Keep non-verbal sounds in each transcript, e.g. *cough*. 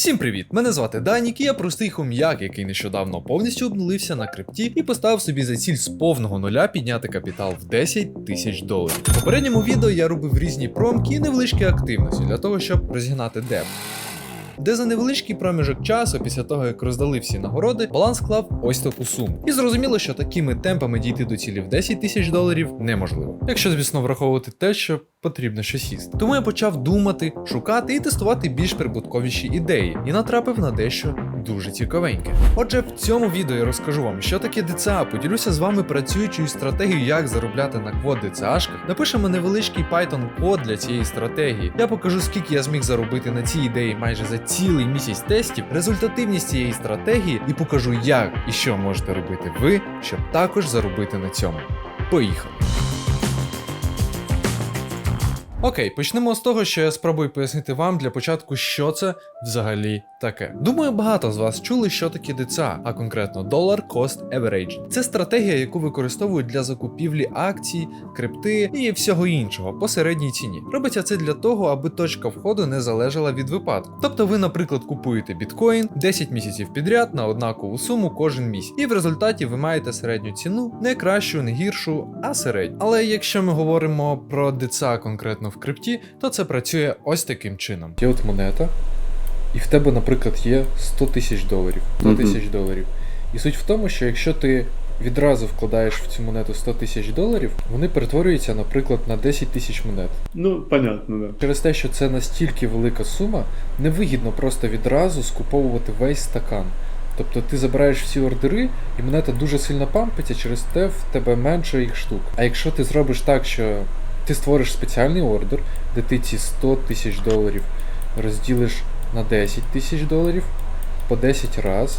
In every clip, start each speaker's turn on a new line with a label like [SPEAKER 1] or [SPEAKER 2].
[SPEAKER 1] Всім привіт! Мене звати Данік, і я простий хом'як, який нещодавно повністю обнулився на крипті і поставив собі за ціль з повного нуля підняти капітал в 10 тисяч доларів. В попередньому відео я робив різні промки і невеличкі активності для того, щоб розігнати деп. Де за невеличкий проміжок часу, після того як роздали всі нагороди, баланс склав ось таку суму. І зрозуміло, що такими темпами дійти до цілі в 10 тисяч доларів неможливо. Якщо, звісно, враховувати те, що потрібно щось їсти. Тому я почав думати, шукати і тестувати більш прибутковіші ідеї, і натрапив на дещо дуже цікавеньке. Отже, в цьому відео я розкажу вам, що таке ДЦА, поділюся з вами працюючою стратегією, як заробляти на квот ДЦАшках. Напишемо невеличкий Python код для цієї стратегії. Я покажу, скільки я зміг заробити на цій ідеї майже за цілий місяць тестів, результативність цієї стратегії і покажу, як і що можете робити ви, щоб також заробити на цьому. Поїхали! Окей, почнемо з того, що я спробую пояснити вам для початку, що це взагалі таке. Думаю, багато з вас чули, що таке ДЦА, а конкретно Dollar Cost Average. Це стратегія, яку використовують для закупівлі акцій, крипти і всього іншого по середній ціні. Робиться це для того, аби точка входу не залежала від випадку. Тобто ви, наприклад, купуєте біткоін 10 місяців підряд на однакову суму кожен місяць, і в результаті ви маєте середню ціну, не кращу, не гіршу, а середню. Але якщо ми говоримо про ДЦА конкретно в крипті, то це працює ось таким чином. Є от монета, і в тебе, наприклад, є 100 тисяч доларів. 100 тисяч доларів. І суть в тому, що якщо ти відразу вкладаєш в цю монету 100 тисяч доларів, вони перетворюються, наприклад, на 10 тисяч монет.
[SPEAKER 2] Ну, понятно, да.
[SPEAKER 1] Через те, що це настільки велика сума, невигідно просто відразу скуповувати весь стакан. Тобто ти забираєш всі ордери, і монета дуже сильно пампиться, через те в тебе менше їх штук. А якщо ти зробиш так, що ти створиш спеціальний ордер, де ти ці 100 тисяч доларів розділиш на 10 тисяч доларів по 10 раз,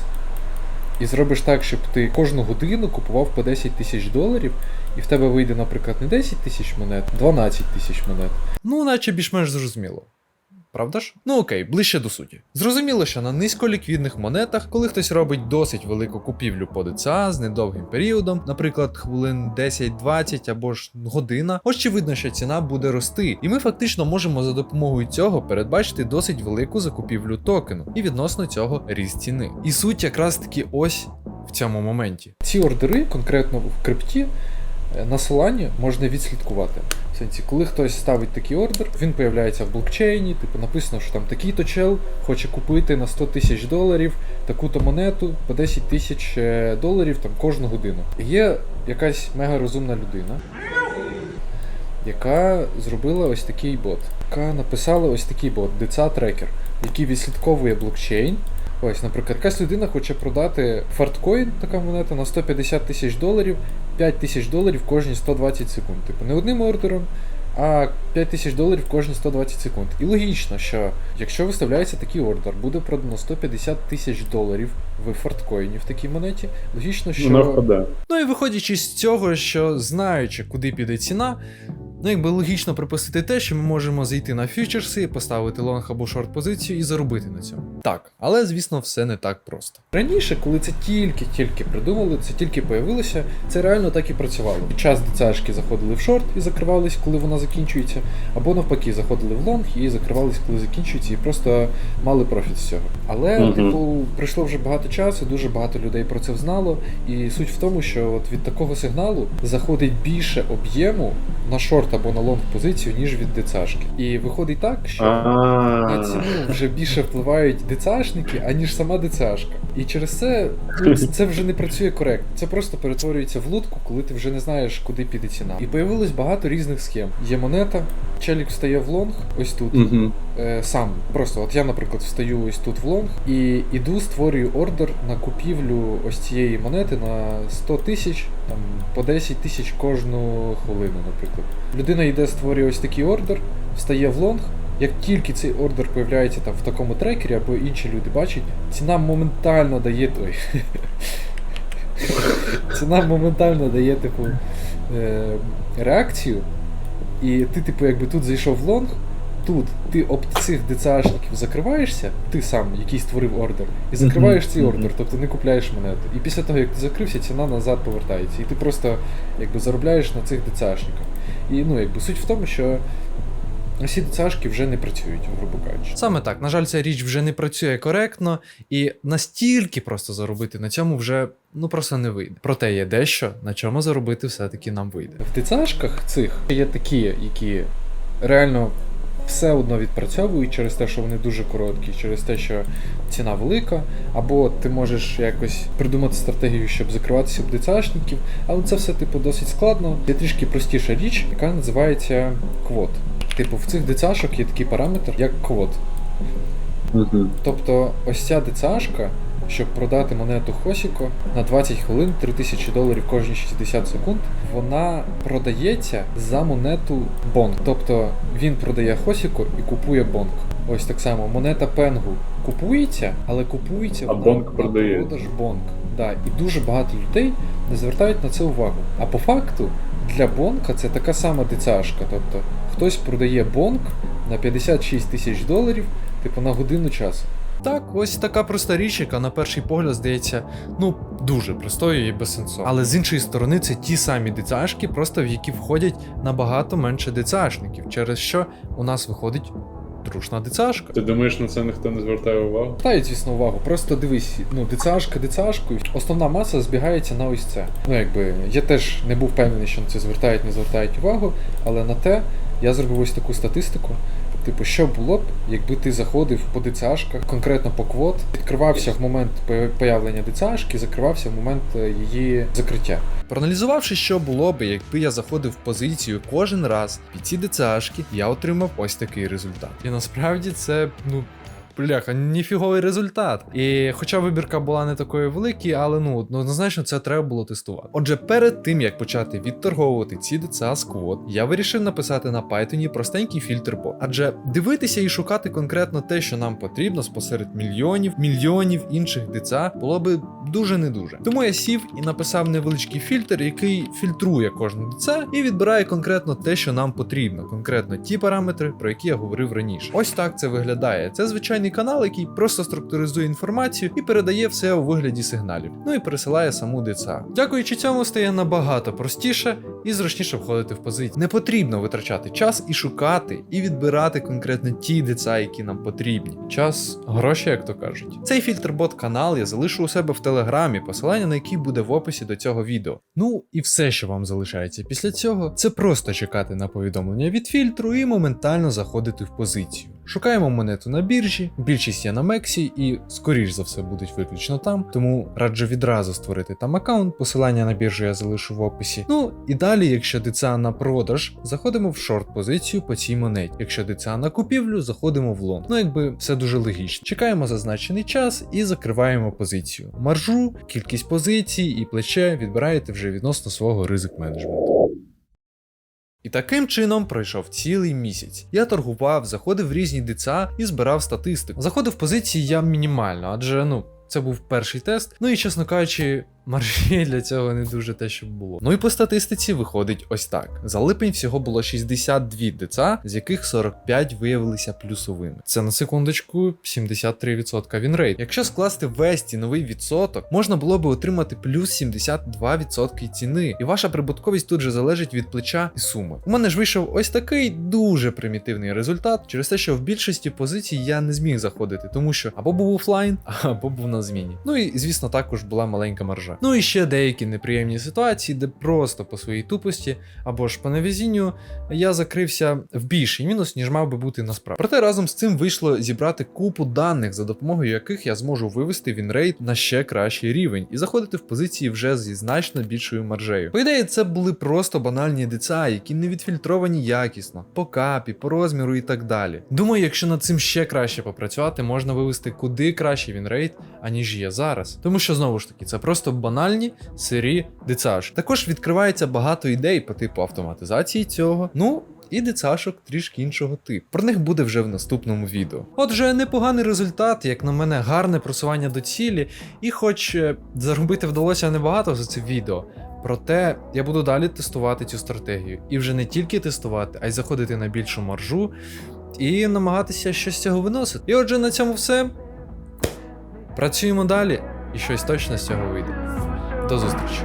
[SPEAKER 1] і зробиш так, щоб ти кожну годину купував по 10 тисяч доларів, і в тебе вийде, наприклад, не 10 тисяч монет, 12 тисяч монет. Ну, наче більш-менш зрозуміло. Правда ж? Ну окей, ближче до суті. Зрозуміло, що на низьколіквідних монетах, коли хтось робить досить велику купівлю по ДЦА з недовгим періодом, наприклад, хвилин 10-20 або ж година, очевидно, що ціна буде рости, і ми фактично можемо за допомогою цього передбачити досить велику закупівлю токену і відносно цього ріст ціни. І суть якраз таки ось в цьому моменті. Ці ордери, конкретно в крипті, на Solana можна відслідкувати. В сенсі, коли хтось ставить такий ордер, він появляється в блокчейні, типу написано, що там такий-то чел хоче купити на 100 тисяч доларів таку-то монету по 10 тисяч е, доларів там кожну годину. Є якась мега розумна людина, яка зробила ось такий бот, яка написала ось такий бот, Tracker, який відслідковує блокчейн. Ось, наприклад, якась людина хоче продати фарткоін, така монета, на 150 тисяч доларів, 5 тисяч доларів кожні 120 секунд. Типу не одним ордером, а 5 тисяч доларів кожні 120 секунд. І логічно, що якщо виставляється такий ордер, буде продано 150 тисяч доларів в фарткоїні в такій монеті. Логічно, що.
[SPEAKER 2] Ну.
[SPEAKER 1] Ну і виходячи з цього, що знаючи, куди піде ціна, ну якби логічно припустити те, що ми можемо зайти на фьючерси, поставити лонг або шорт позицію і заробити на цьому. Так, але звісно, все не так просто. Раніше, коли це тільки-тільки придумали, це тільки появилося, це реально так і працювало. Під час ДЦАшки заходили в шорт і закривались, коли вона закінчується, або навпаки, заходили в лонг і закривались, коли закінчується, і просто мали профіт з цього. Але,
[SPEAKER 2] Мгм.
[SPEAKER 1] типу, пройшло вже багато часу, дуже багато людей про це знало. І суть в тому, що от від такого сигналу заходить більше об'єму на шорт або на лонг позицію, ніж від ДЦАшки. І виходить так, що на ціну вже більше впливають ДЦАшники, аніж сама ДЦАшка. І через це ну, *laughs* це вже не працює коректно. Це просто перетворюється в лутку, коли ти вже не знаєш, куди піде ціна. І появилось багато різних схем. Є монета, челік встає в лонг, ось тут.
[SPEAKER 2] Мгм.
[SPEAKER 1] Е, сам просто, от я, наприклад, встаю ось тут в лонг і іду, створюю ордер на купівлю ось цієї монети на 100 тисяч, там по 10 тисяч кожну хвилину, наприклад. Людина йде, створює ось такий ордер, встає в лонг. Як тільки цей ордер появляється там в такому трекері або інші люди бачать, ціна моментально дає той. *laughs* ціна моментально дає, типу, е, реакцію. І ти, типу, якби тут зайшов в лонг, тут ти об цих ДЦАшників закриваєшся, ти сам, який створив ордер, і закриваєш цей ордер, тобто не купляєш монету. І після того, як ти закрився, ціна назад повертається. І ти просто якби заробляєш на цих ДЦАшниках. І ну, якби суть в тому, що
[SPEAKER 3] Всі ДЦАшки вже не працюють, грубо кажучи.
[SPEAKER 1] Саме так, на жаль, ця річ вже не працює коректно, і настільки просто заробити на цьому вже ну просто не вийде. Проте є дещо, на чому заробити все-таки нам вийде.
[SPEAKER 3] В ДЦАшках цих є такі, які реально все одно відпрацьовують через те, що вони дуже короткі, через те, що ціна велика, або ти можеш якось придумати стратегію, щоб закриватися об ДЦАшників, але це все типу досить складно. Є трішки простіша річ, яка називається квот. Типу, в цих ДЦАшок є такий параметр, як квот.
[SPEAKER 2] Угу.
[SPEAKER 3] Тобто, ось ця ДЦАшка, щоб продати монету Хосіко на 20 хвилин 3000 доларів кожні 60 секунд, вона продається за монету Бонг. Тобто він продає Хосіко і купує Бонг. Ось так само монета Пенгу купується, але купується
[SPEAKER 2] А
[SPEAKER 3] вона на продаж Бонг. Да, і дуже багато людей не звертають на це увагу. А по факту для Бонка це така сама ДЦАшка. Тобто хтось продає Бонг на 56 тисяч доларів, типу на годину часу.
[SPEAKER 1] Так, ось така проста річ, яка на перший погляд здається, ну дуже простою і безсенсовною. Але з іншої сторони, це ті самі дицашки, просто в які входять набагато менше дицашників, через що у нас виходить трушна дицашка.
[SPEAKER 2] Ти думаєш, на це ніхто не звертає увагу?
[SPEAKER 3] Звертають, звісно, увагу. Просто дивись, ну, ДЦАшка ДЦАшкою, основна маса збігається на ось це. Ну, якби, я теж не був впевнений, що на це звертають, не звертають увагу, але на те я зробив ось таку статистику. Типу, що було б, якби ти заходив по ДЦАшках, конкретно по квот, відкривався в момент появлення ДЦАшки, закривався в момент е, її закриття.
[SPEAKER 1] Проаналізувавши, що було б, якби я заходив в позицію кожен раз під ці ДЦАшки, я отримав ось такий результат. І насправді це, ну. Бляха, ніфіговий результат. І хоча вибірка була не такою великою, але ну однозначно це треба було тестувати. Отже, перед тим як почати відторговувати ці DCA сквот, я вирішив написати на Python простенький фільтр бот. Адже дивитися і шукати конкретно те, що нам потрібно спосеред мільйонів, мільйонів інших DCA, було би дуже не дуже. Тому я сів і написав невеличкий фільтр, який фільтрує кожну DCA і відбирає конкретно те, що нам потрібно, конкретно ті параметри, про які я говорив раніше. Ось так це виглядає. Це звичайний канал, який просто структуризує інформацію і передає все у вигляді сигналів. Ну і пересилає саму DCA. Дякуючи цьому, стає набагато простіше і зручніше входити в позицію. Не потрібно витрачати час і шукати, і відбирати конкретно ті DCA, які нам потрібні. Час гроші, як то кажуть. Цей фільтрбот канал я залишу у себе в телеграмі, посилання на який буде в описі до цього відео. Ну і все, що вам залишається після цього, це просто чекати на повідомлення від фільтру і моментально заходити в позицію. Шукаємо монету на біржі, більшість є на Мексі і, скоріш за все, будуть виключно там, тому раджу відразу створити там аккаунт, посилання на біржу я залишу в описі. Ну і далі, якщо ДЦА на продаж, заходимо в шорт позицію по цій монеті. Якщо ДЦА на купівлю, заходимо в лонг. Ну якби все дуже логічно. Чекаємо зазначений час і закриваємо позицію. Маржу, кількість позицій і плече відбираєте вже відносно свого ризик менеджменту. І таким чином пройшов цілий місяць. Я торгував, заходив в різні ДЦА і збирав статистику. Заходив позиції я мінімально, адже ну. Це був перший тест. Ну і чесно кажучи, маржі для цього не дуже те, щоб було. Ну і по статистиці виходить ось так: за липень всього було 62 ДЦА, з яких 45 виявилися плюсовими. Це на секундочку 73% вінрейт. Якщо скласти весь ціновий відсоток, можна було би отримати плюс 72% ціни, і ваша прибутковість тут же залежить від плеча і суми. У мене ж вийшов ось такий дуже примітивний результат, через те, що в більшості позицій я не зміг заходити, тому що або був офлайн, *laughs* або був на зміні. Ну і звісно, також була маленька маржа. Ну і ще деякі неприємні ситуації, де просто по своїй тупості або ж по невезінню я закрився в більший мінус, ніж мав би бути насправді. Проте разом з цим вийшло зібрати купу даних, за допомогою яких я зможу вивести вінрейт на ще кращий рівень і заходити в позиції вже зі значно більшою маржею. По ідеї, це були просто банальні ДЦА, які не відфільтровані якісно, по капі, по розміру і так далі. Думаю, якщо над цим ще краще попрацювати, можна вивести куди кращий вінрейт, аніж є зараз. Тому що знову ж таки, це просто банальні сирі дицаш. Також відкривається багато ідей по типу автоматизації цього. Ну. І дицашок трішки іншого типу. Про них буде вже в наступному відео. Отже, непоганий результат, як на мене, гарне просування до цілі, і хоч е, заробити вдалося небагато за це відео. Проте я буду далі тестувати цю стратегію. І вже не тільки тестувати, а й заходити на більшу маржу і намагатися щось з цього виносити. І отже, на цьому все. Працюємо далі, і щось точно з цього вийде. До зустрічі.